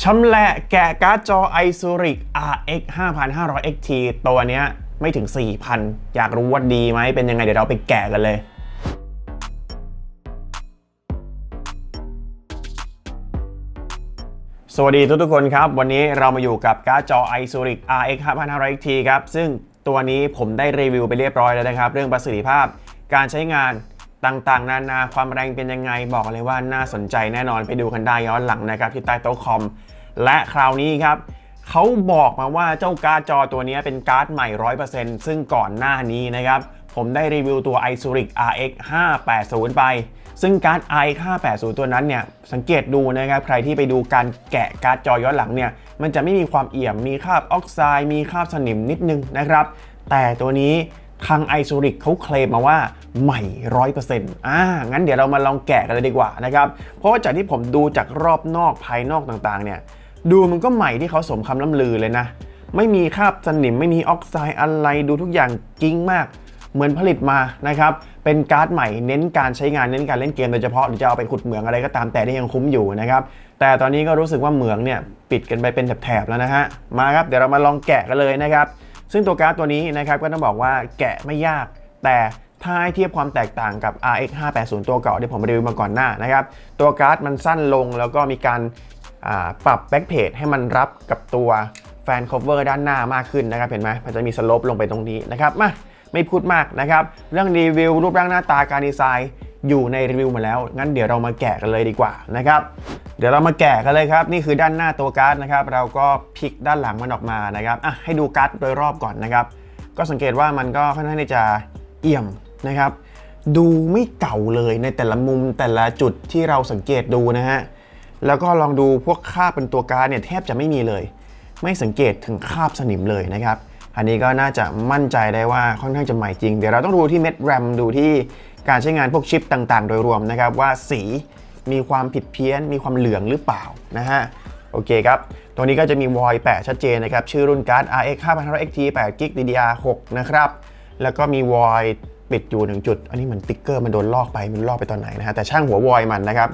ชำแหละแกะการ์ดจอ Isuric RX 5500 XT ตัวเนี้ยไม่ถึง 4,000 อยากรู้ว่าดีไหม เป็นยังไง เดี๋ยวเราไปแกะกันเลยสวัสดีทุกทุกๆคนครับ วันนี้เรามาอยู่กับการ์ดจอ Isuric RX 5500 XT ครับ ซึ่งตัวนี้ผมได้รีวิวไปเรียบร้อยแล้วนะครับ เรื่องประสิทธิภาพการใช้งาน ต่างๆ นานาความแรงเป็นยังไงบอกเลยว่าน่าสนใจแน่นอนไปดูกันได้ย้อนหลังนะครับที่ใต้โต๊ะคอม และคราวนี้ครับเขาบอกมาว่าเจ้าการ์ดจอตัวนี้เป็นการ์ดใหม่ 100%ซึ่งก่อนหน้านี้นะครับ ผมได้รีวิวตัว Isuric RX 580 ไป ซึ่งการ์ด RX 580 ตัวนั้นเนี่ยสังเกตดูนะครับใครที่ไปดูการแกะการ์ดจอย้อนหลังเนี่ยมันจะไม่มีความเอี่ยมมีคราบออกไซด์มีคราบสนิมนิดนึงนะครับ แต่ตัวนี้ ทาง Isuric เขาเคลมมาว่าใหม่100%อ่า งั้นเดี๋ยวเรามาลองแกะกันเลยดีกว่านะครับ เพราะว่าจากที่ผมดูจากรอบนอกภายนอกต่างๆ เนี่ย ดูมันก็ใหม่ที่เขาสมคำล่ำลือเลยนะ ไม่มีคราบสนิมไม่มีออกไซด์อะไรดูทุกอย่างกิ้งมากเหมือนผลิตมานะครับ เป็นการ์ดใหม่เน้นการใช้งานเน้นการเล่นเกมโดยเฉพาะหรือจะเอาไปขุดเหมืองอะไรก็ตามแต่ยังคุ้มอยู่นะครับ แต่ตอนนี้ก็รู้สึกว่าเหมืองเนี่ยปิดกันไปเป็นแถบๆแล้วนะฮะ มาครับเดี๋ยวเรามาลองแกะกันเลยนะครับ ซึ่งตัวการ์ดตัวนี้นะครับก็ต้องบอกว่าแกะไม่ยาก แต่ถ้าให้เทียบความแตกต่างกับ RX 580ตัวเก่าที่ผมรีวิวมาก่อนหน้านะครับตัวการ์ดมันสั้นลงแล้วก็มีการาปรับแบ็กเพจให้มันรับกับตัวแฟนคอเวอร์ด้านหน้ามากขึ้นนะครับเห็นไหมมันจะมีสโลปลงไปตรงนี้นะครับมาไม่พูดมากนะครับ เรื่องรีวิวรูปร่างหน้าตาการดีไซน์อยู่ในรีวิวมาแล้ว งั้นเดี๋ยวเรามาแกะกันเลยดีกว่านะครับ ดี๋ยวเรามาแกะกันเลยครับ นี่คือด้านหน้าตัวการ์ดนะครับ เราก็พลิกด้านหลังมันออกมานะครับอะให้ดูการ์ดโดยรอบก่อนนะครับ ก็สังเกตว่ามันก็ค่อนข้างที่จะเอี่ยมนะครับ ดูไม่เก่าเลยในแต่ละมุมแต่ละจุดที่เราสังเกตดูนะฮะแล้วก็ลองดูพวกคราบเป็นตัวการ์ดเนี่ยแทบจะไม่มีเลย ไม่สังเกตถึงคราบสนิมเลยนะครับ อันนี้ก็น่าจะมั่นใจได้ว่าค่อนข้างจะใหม่จริง เดี๋ยวเราต้องดูที่เม็ดแรมดูที่การใช้งานพวกชิปต่างๆ โดยรวมนะครับว่าสี มีความผิดเพี้ยน มีความเหลืองหรือเปล่านะฮะโอเคครับ ตัวนี้ก็จะมีวอยแปะชัดเจนนะครับ ชื่อรุ่นการ์ด RX 5500 XT 8 g b DDR6 นะครับ แล้วก็มีวอยปิดอยู่หนึ่งจุด อันนี้เหมือนติ๊กเกอร์มันโดนลอกไป มันลอกไปตอนไหนนะฮะ แต่ช่างหัววอยมันนะครับ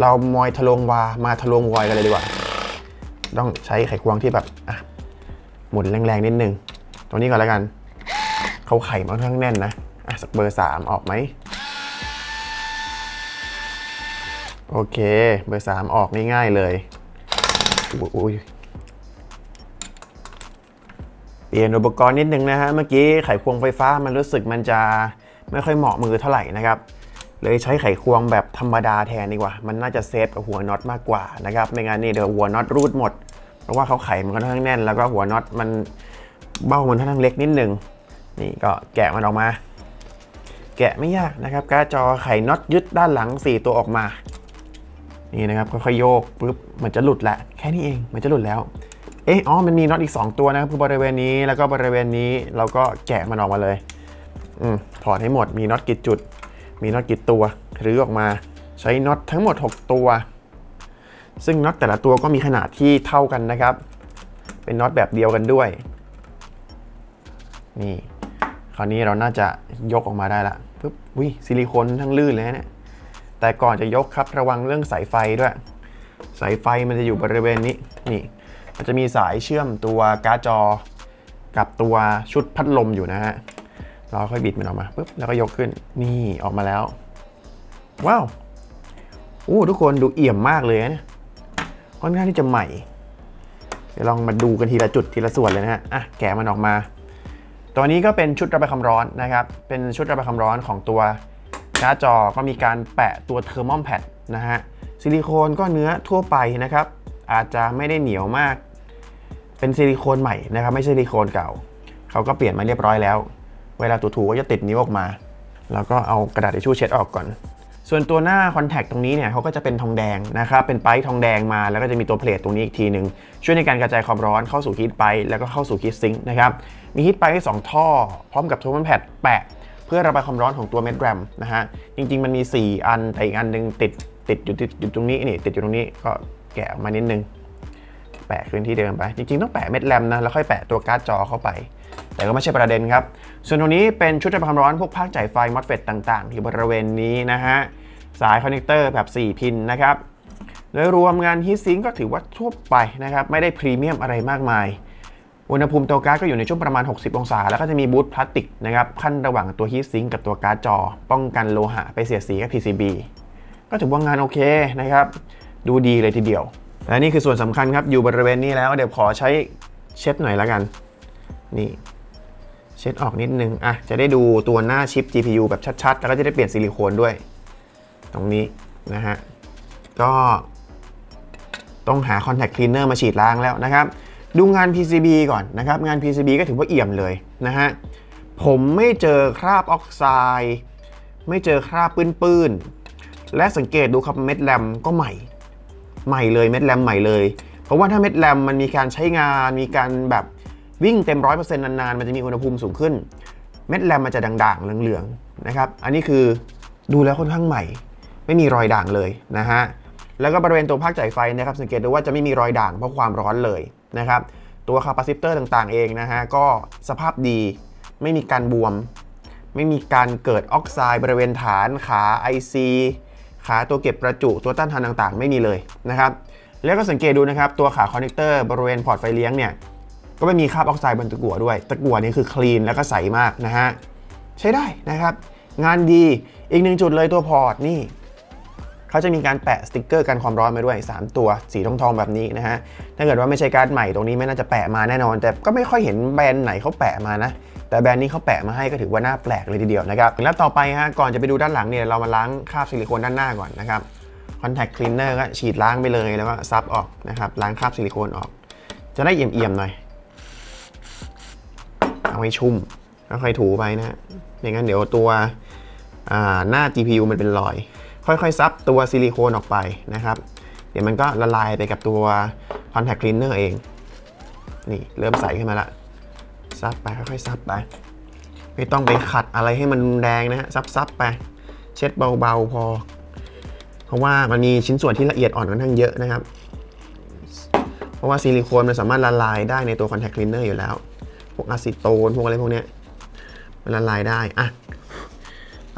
เรามอยทะลวงวา มาทะลวงวอยกันเลยดีกว่า ต้องใช้ไขควงที่แบบอะหมุนแรงๆ นิดนึง ตัวนี้ก่อนแล้วกัน เขาไข่มาค่อนข้างแน่นนะ อะสักเบอร์ 3 ออกไหม โอเค เบอร์ 3 ออกง่ายๆเลยอุ้ยเปลี่ยนอุปกรณ์นิดนึงนะฮะ เมื่อกี้ไขควงไฟฟ้ามันรู้สึกมันจะไม่ค่อยเหมาะมือเท่าไหร่นะครับ เลยใช้ไขควงแบบธรรมดาแทนดีกว่า มันน่าจะเซฟกับหัวน็อตมากกว่านะครับ ไม่งั้นนี่เดี๋ยวหัวน็อตรูดหมด เพราะว่าเขาไขมันค่อนข้างแน่น แล้วก็หัวน็อตมันเบ้ามันค่อนข้างเล็กนิดนึง นี่ก็แกะมันออกมา แกะไม่ยากนะครับการ์ดจอไขน็อตยึดด้านหลัง 4 ตัวออกมา นี่นะครับค่อยๆโยกปุ๊บมันจะหลุดแหละแค่นี้เองมันจะหลุดแล้วเอ๊ะอ๋อมันมีน็อตอีก 2 ตัวนะครับคือบริเวณนี้แล้วก็บริเวณนี้เราก็แกะมันออกมาเลยอืมถอดให้หมดมีน็อตกี่จุด มีน็อตกี่ตัวหรือออกมาใช้น็อตทั้งหมด 6 ตัว ซึ่งน็อตแต่ละตัวก็มีขนาดที่เท่ากันนะครับ เป็นน็อตแบบเดียวกันด้วย นี่ คราวนี้เราน่าจะยกออกมาได้ละปึ๊บวิซิลิโคนทั้งลื่นเลยนะเนี่ย แต่ก่อนจะยกครับระวังเรื่องสายไฟด้วย สายไฟมันจะอยู่บริเวณนี้นี่ มันจะมีสายเชื่อมตัวการ์ดจอ กับตัวชุดพัดลมอยู่นะฮะเราค่อยบิดมันออกมาปุ๊บแล้วก็ยกขึ้นนี่ออกมาแล้ว ว้าวโอ้ทุกคนดูเอี่ยมมากเลยนะค่อนข้างที่จะใหม่ เดี๋ยวลองมาดูกันทีละจุดทีละส่วนเลยนะฮะอะแกะมันออกมา ตัวนี้ก็เป็นชุดระบายความร้อนนะครับ เป็นชุดระบายความร้อนของตัว การ์ดจอก็มีการแปะตัวเทอร์มอมแพดนะฮะซิลิโคนก็เนื้อทั่วไปนะครับ อาจจะไม่ได้เหนียวมาก เป็นซิลิโคนใหม่นะครับ ไม่ใช่ซิลิโคนเก่า เขาก็เปลี่ยนมาเรียบร้อยแล้ว เวลาถูๆก็จะติดนิ้วออกมา แล้วก็เอากระดาษทิชชู่เช็ดออกก่อน ส่วนตัวหน้าคอนแทคตรงนี้เนี่ยเขาก็จะเป็นทองแดงนะครับ เป็นไปป์ทองแดงมา แล้วก็จะมีตัวเพลทตรงนี้อีกทีหนึ่งช่วยในการกระจายความร้อนเข้าสู่ฮีทไปป์แล้วก็เข้าสู่ฮีทซิงค์นะครับ มีฮีทไปป์สองท่อ พร้อมกับโทมันแพดแปะ เพื่อระบายความร้อนของตัวเม็ดแรมนะฮะจริง ๆ มันมี 4 อันแต่อีกอันหนึงติดติดอยู่ติดอยู่ตรงนี้นี่ติดอยู่ตรงนี้ก็แกะออกมานิดนึง แปะขึ้นที่เดิมไป จริง ๆ ต้องแปะเม็ดแรมนะแล้วค่อยแปะตัวการ์ดจอเข้าไป แต่ก็ไม่ใช่ประเด็นครับ ส่วนตรงนี้เป็นชุดระบายความร้อนพวกภาคจ่ายไฟมอสเฟตต่างๆที่บริเวณนี้นะฮะสายคอนเนคเตอร์แบบ 4 พินนะครับโดยรวมงานฮีทซิงก็ถือว่าทั่วไปนะครับไม่ได้พรีเมียมอะไรมากมาย อุณหภูมิตัวการ์ดก็อยู่ในช่วงประมาณ 60 องศา แล้วก็จะมีบูทพลาสติกนะครับขั้นระหว่างตัวฮีทซิงกับตัวการ์ดจอ ป้องกันโลหะไปเสียดสีกับ PCB ก็ถือว่างานโอเคนะครับ ดูดีเลยทีเดียว และนี่คือส่วนสำคัญครับ อยู่บริเวณนี้แล้วเดี๋ยวขอใช้เช็ดหน่อยแล้วกัน นี่เช็ดออกนิดนึงอะจะได้ดูตัวหน้าชิป GPU แบบชัดๆ แล้วก็จะได้เปลี่ยนซิลิโคนด้วย ตรงนี้นะฮะก็ต้องหา Contact Cleaner มาฉีดล้างแล้วนะครับ ดูงาน PCB ก่อนนะครับ งาน PCB ก็ถือว่าเอี่ยมเลยนะฮะ ผมไม่เจอคราบออกไซด์ไม่เจอคราบปื้นๆ และสังเกตดูครับเม็ดแรมก็ใหม่ ใหม่เลยเม็ดแรมใหม่เลย เพราะว่าถ้าเม็ดแรมมันมีการใช้งาน มีการแบบวิ่งเต็ม100%นานๆ มันจะมีอุณหภูมิสูงขึ้น เม็ดแรมมันจะด่างๆ เหลืองๆ นะครับ อันนี้คือดูแล้วค่อนข้างใหม่ ไม่มีรอยด่างเลยนะฮะ แล้วก็บริเวณตัวภาคจ่ายไฟนะครับสังเกตดูว่าจะไม่มีรอยด่างเพราะความร้อนเลยนะครับตัวคาปาซิเตอร์ต่างๆเองนะฮะก็สภาพดีไม่มีการบวม ไม่มีการเกิดออกไซด์บริเวณฐานขา IC ขาตัวเก็บประจุตัวต้านทานต่างๆ ไม่มีเลยนะครับแล้วก็สังเกตดูนะครับตัวขาคอนเนคเตอร์บริเวณพอร์ตไฟเลี้ยงเนี่ยก็ไม่มีคราบออกไซด์บนตะกั่วด้วย ตะกั่วนี่คือคลีนแล้วก็ใสมากนะฮะใช้ได้นะครับ งานดีอีกหนึ่งจุดเลยตัวพอร์ตนี่ เขาจะมีการแปะสติกเกอร์กันความร้อนมาด้วย 3 ตัวสีทองทองๆแบบนี้นะฮะ ถ้าเกิดว่าไม่ใช่การ์ดใหม่ตรงนี้ไม่น่าจะแปะมาแน่นอน แต่ก็ไม่ค่อยเห็นแบรนด์ไหนเขาแปะมานะ แต่แบรนด์นี้เขาแปะมาให้ก็ถือว่าน่าแปลกเลยทีเดียวนะครับแล้วต่อไปฮะก่อนจะไปดูด้านหลังเนี่ยเรามาล้างคราบซิลิโคนด้านหน้าก่อนนะครับ Contact Cleaner ก็ฉีดล้างไปเลยแล้วก็ซับออกนะครับล้างคราบซิลิโคนออก จะได้เอี่ยมๆหน่อยเอาให้ชุ่มแล้วค่อยถูไปนะฮะไม่งั้นเดี๋ยวตัวหน้า GPU มันเป็นรอย ค่อยๆซับตัวซิลิโคนออกไปนะครับ เดี๋ยวมันก็ละลายไปกับตัว Contact Cleaner เอง นี่เริ่มใสขึ้นมาละซับไปค่อยๆซับไป ไม่ต้องไปขัดอะไรให้มันแรงนะฮะซับๆไป เช็ดเบาๆพอ เพราะว่ามันมีชิ้นส่วนที่ละเอียดอ่อนค่อนข้างเยอะนะครับ เพราะว่าซิลิโคนมันสามารถละลายได้ในตัว Contact Cleaner อยู่แล้ว พวกอะซิโตนพวกอะไรพวกเนี้ยมันละลายได้อะ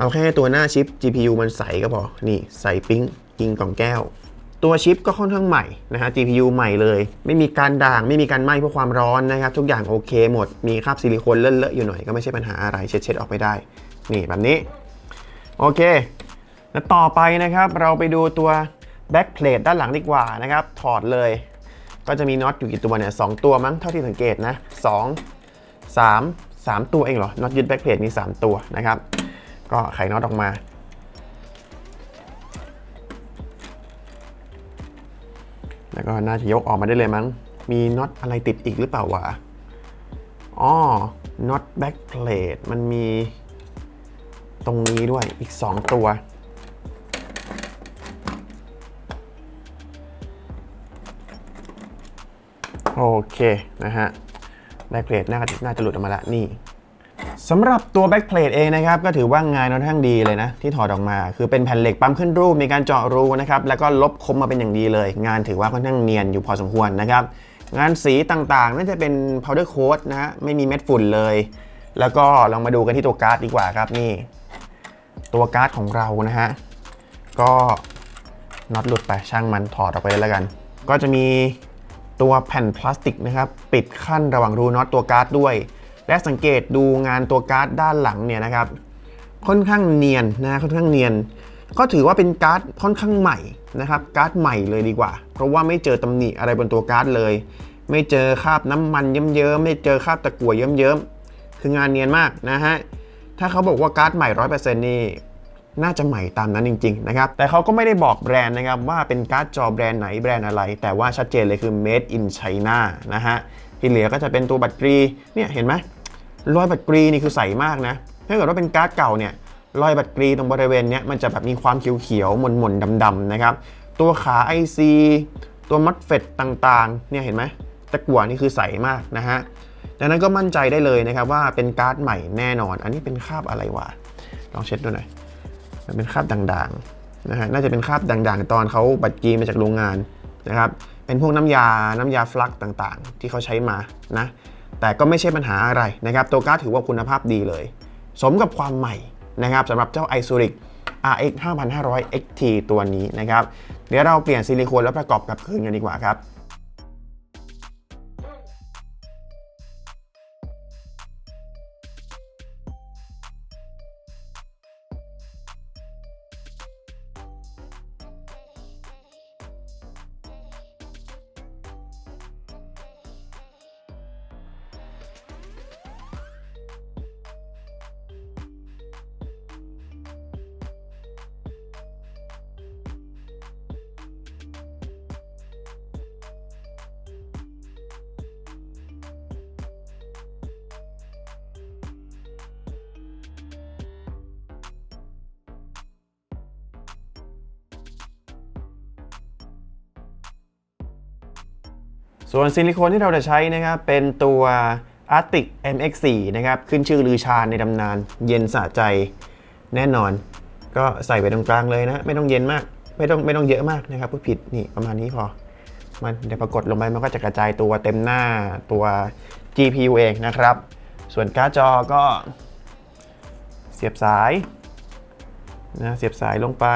เอาแค่ตัวหน้าชิป GPU มันใสก็พอ นี่ใสปิ๊งกิงกล่องแก้ว ตัวชิปก็ค่อนข้างใหม่นะฮะ GPU ใหม่เลย ไม่มีการด่าง ไม่มีการไหม้เพราะความร้อนนะครับ ทุกอย่างโอเคหมด มีคราบซิลิโคนเลอะๆอยู่หน่อยก็ไม่ใช่ปัญหาอะไร เช็ดๆออกไปได้ นี่แบบนี้ โอเค แล้วต่อไปนะครับ เราไปดูตัว back plate ด้านหลังดีกว่านะครับ ถอดเลย ก็จะมีน็อตอยู่กี่ตัวเนี่ยสองตัวมั้ง เท่าที่สังเกตนะสองสามสามตัวเองเหรอ น็อตยึดแบ็คเพลทมี 3 ตัวนะครับ ก็ไขน็อตออกมา แล้วก็น่าจะยกออกมาได้เลยมั้ง มีน็อตอะไรติดอีกหรือเปล่าวะ อ๋อ น็อตแบ็คเพลทมันมีตรงนี้ด้วยอีก 2 ตัว โอเค นะฮะแบ็คเพลทน่าน่าจะหลุดออกมาละนี่ สำหรับตัวแบ็คเพลทเองนะครับก็ถือว่างานค่อนข้างดีเลยนะ ที่ถอดออกมา คือเป็นแผ่นเหล็กปั๊มขึ้นรูปมีการเจาะรูนะครับแล้วก็ลบคมมาเป็นอย่างดีเลย งานถือว่าค่อนข้างเนียนอยู่พอสมควรนะครับงานสีต่างๆน่าจะเป็น powder coat นะฮะไม่มีเม็ดฝุ่นเลย แล้วก็ลองมาดูกันที่ตัวการ์ดดีกว่าครับนี่ ตัวการ์ดของเรานะฮะก็น็อตหลุดไปช่างมันถอดออกไปเลยแล้วกัน ก็จะมีตัวแผ่นพลาสติกนะครับปิดขั้นระหว่างรูน็อตตัวการ์ดด้วย และสังเกตดูงานตัวการ์ดด้านหลังเนี่ยนะครับ ค่อนข้างเนียนนะค่อนข้างเนียน ก็ถือว่าเป็นการ์ดค่อนข้างใหม่นะครับการ์ดใหม่เลยดีกว่า เพราะว่าไม่เจอตำหนิอะไรบนตัวการ์ดเลย ไม่เจอคราบน้ำมันเยิ้มๆไม่เจอคราบตะกั่วเยิ้มๆคืองานเนียนมากนะฮะถ้าเขาบอกว่าการ์ดใหม่100%นี่น่าจะใหม่ตามนั้นจริง ๆ นะครับ แต่เขาก็ไม่ได้บอกแบรนด์นะครับ ว่าเป็นการ์ดจอแบรนด์ไหนแบรนด์อะไร แต่ว่าชัดเจนเลยคือ made in China นะฮะ ที่เหลือก็จะเป็นตัวบัตรกรี เนี่ยเห็นไหม รอยบัตรกรีนี่คือใสมากนะ ถ้าเกิดว่าเป็นการ์ดเก่าเนี่ยรอยบัตรกรีตรงบริเวณเนี้ยมันจะแบบมีความเขียวๆหม่นๆดำๆนะครับ ตัวขา IC ตัวมัดเฟตต่างๆ เนี่ยเห็นไหมตะกั่วนี่คือใสมากนะฮะ ดังนั้นก็มั่นใจได้เลยนะครับว่าเป็นการ์ดใหม่แน่นอน อันนี้เป็นคาบอะไรวะ ลองเช็ดดูหน่อย มันเป็นคาบด่างๆนะฮะ น่าจะเป็นคาบด่างๆ ตอนเขาบัตรกีมาจากโรงงานนะครับ เป็นพวกน้ำยา น้ำยาฟลักต่างๆ ที่เขาใช้มานะ แต่ก็ไม่ใช่ปัญหาอะไรนะครับตัวการ์ดถือว่าคุณภาพดีเลย สมกับความใหม่นะครับสำหรับเจ้า i s u r i c RX 5500 XT ตัวนี้นะครับ เดี๋ยวเราเปลี่ยนซิลิโคนแล้วประกอบกับคืนกันดีกว่าครับ ส่วนซิลิโคนที่เราจะใช้นะครับเป็นตัว Arctic MX4 นะครับขึ้นชื่อลือชาในตำนาน เย็นสะใจแน่นอน ก็ใส่ไปตรงกลางเลยนะ ไม่ต้องเย็นมาก ไม่ต้องไม่ต้องเยอะมากนะครับพูดผิดนี่ประมาณนี้พอ มันเดี๋ยวปรากฏลงไปมันก็จะกระจายตัวเต็มหน้าตัว GPU เองนะครับ ส่วนการ์ดจอก็เสียบสายนะเสียบสายลงไป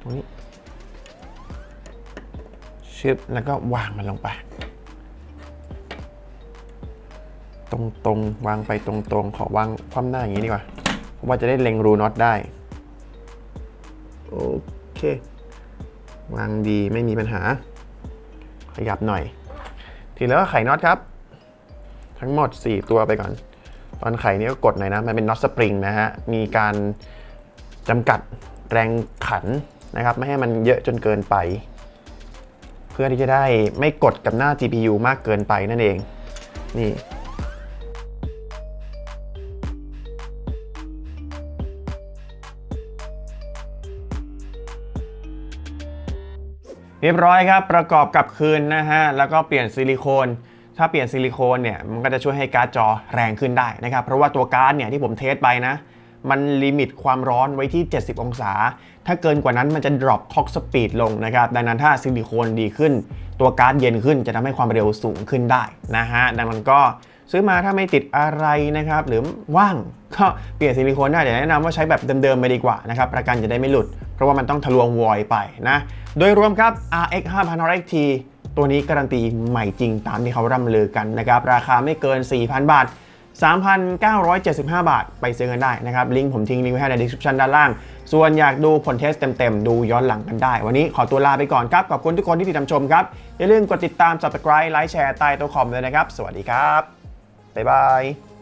ตรงนี้ ชึบแล้วก็วางมันลงไป ตรงตรงๆวางไปตรงตรงๆขอวางคว่ำหน้าอย่างนี้ดีกว่า เพราะว่าจะได้เล็งรูน็อตได้ โอเค วางดีไม่มีปัญหา ขยับหน่อย ทีแล้วก็ไขน็อตครับ ทั้งหมด 4 ตัวไปก่อน ตอนไขนี้ก็กดหน่อยนะ มันเป็นน็อตสปริงนะฮะ มีการจำกัดแรงขันนะครับ ไม่ให้มันเยอะจนเกินไป เพื่อที่จะได้ไม่กดกับหน้า GPU มากเกินไปนั่นเอง นี่เรียบร้อยครับ ประกอบกับคืนนะฮะ แล้วก็เปลี่ยนซิลิโคน ถ้าเปลี่ยนซิลิโคนเนี่ย มันก็จะช่วยให้การ์ดจอแรงขึ้นได้นะครับ เพราะว่าตัวการ์ดเนี่ยที่ผมเทสไปนะ มันลิมิตความร้อนไว้ที่ 70 องศา ถ้าเกินกว่านั้นมันจะ drop clock speed ลงนะครับ ดังนั้นถ้าซิลิโคนดีขึ้น ตัวการ์ดเย็นขึ้นจะทำให้ความเร็วสูงขึ้นได้นะฮะ ดังนั้นก็ซื้อมาถ้าไม่ติดอะไรนะครับ หรือว่างก็เปลี่ยนซิลิโคนได้แต่แนะนำว่าใช้แบบเดิมๆไปดีกว่านะครับ ประกันจะได้ไม่หลุด เพราะว่ามันต้องทะลวงวอยไปนะ โดยรวมครับ RX 5,000 XT ตัวนี้การันตีใหม่จริงตามที่เขาร่ำลือกันนะครับ ราคาไม่เกิน 4,000 บาท 3,975 บาท ไปซื้อกันได้นะครับ ลิงก์ผมทิ้งลิงก์ไว้ให้ใน description ด้านล่าง ส่วนอยากดูผลเทสเต็มๆ ดูย้อนหลังกันได้ วันนี้ขอตัวลาไปก่อนครับ ขอบคุณทุกคนที่ติดตามชมครับ อย่าลืมกดติดตาม subscribe ไลค์แชร์ใต้ตัวคอมเลยนะครับ สวัสดีครับ บ๊ายบาย